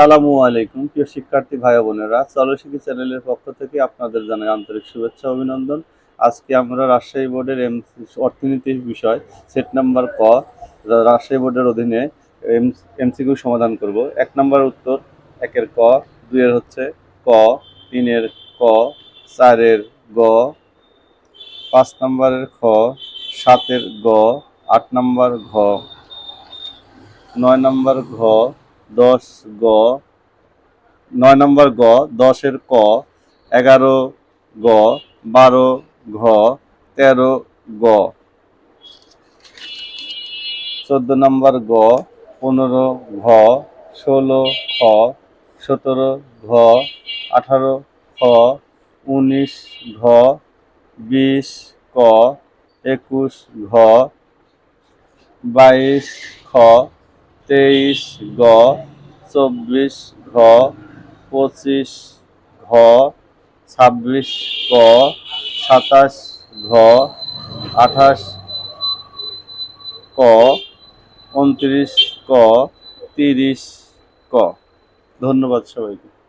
আসসালামু আলাইকুম, প্রিয় শিক্ষার্থী ভাই বোনেরা। চলো শিখি চ্যানেলের পক্ষ থেকে আপনাদের জানাই আন্তরিক শুভেচ্ছা অভিনন্দন। আজকে আমরা রাজশাহী বোর্ডের এম অর্থনীতির বিষয়, সেট নাম্বার ক, রাজশাহী বোর্ডের অধীনে এম এমসিকিউ সমাধান করব। এক নম্বর উত্তর, একের ক, দুইয়ের হচ্ছে ক, তিনের ক, চারের গ, পাঁচ নম্বরের খ, সাতের গ, আট নম্বর ঘ, নয় নম্বর ঘ দশ গ, নয় নম্বর গ, দশের ক, এগারো গ, বারো ঘ, তেরো গ। চোদ্দ নম্বর গ, পনেরো ঘ, ষোলো খ, সতেরো ঘ, আঠারো খ, উনিশ ঘ, বিশ ক, একুশ ঘ, বাইশ খ তেইশ গ চব্বিশ ঘ, পঁচিশ ঘ, ছাব্বিশ ক, সাতাশ ঘ, আঠাশ ক, উনত্রিশ ক, তিরিশ ক। ধন্যবাদ সবাইকে।